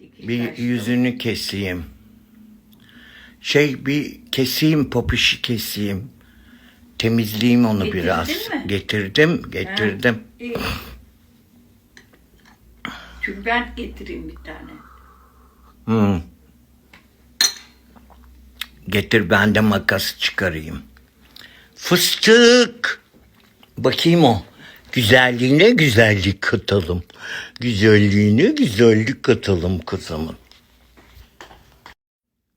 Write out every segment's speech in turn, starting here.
Dikiş Bir taşlı. yüzünü keseyim. Şey bir keseyim popişi keseyim. Temizleyeyim onu Getirdin biraz. mi? Getirdim, getirdim. Ha, iyi. Tülbent getireyim bir tane. Hı. Getir ben de makas çıkarayım. Fıstık. Bakayım o. Güzelliğine güzellik katalım. Güzelliğine güzellik katalım kızımın.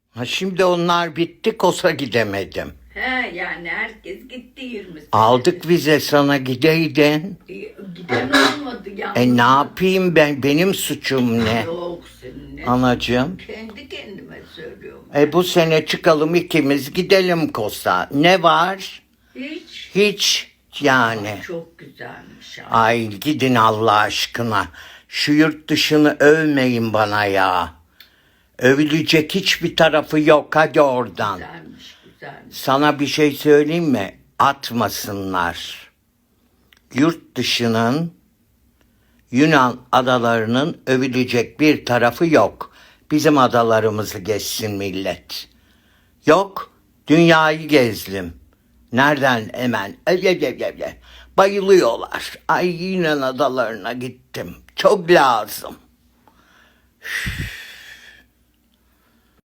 Ha şimdi onlar bitti kosa gidemedim. He yani herkes gitti 20 Aldık vize sana gideydin. Giden olmadı yalnız. E ne yapayım ben benim suçum ne? Yok senin ne? Anacığım. Kendi kendime söylüyorum. E bu sene çıkalım ikimiz gidelim Kosta. Ne var? Hiç. Hiç yani. Çok güzelmiş ha. Ay gidin Allah aşkına. Şu yurt dışını övmeyin bana ya. Övülecek hiçbir tarafı yok hadi oradan. Güzelmiş güzelmiş. Sana bir şey söyleyeyim mi? Atmasınlar. Yurt dışının Yunan adalarının övülecek bir tarafı yok. Bizim adalarımızı gezsin millet. Yok, dünyayı gezdim. Nereden hemen? Öyle. Bayılıyorlar. Ay Yunan adalarına gittim. Çok lazım.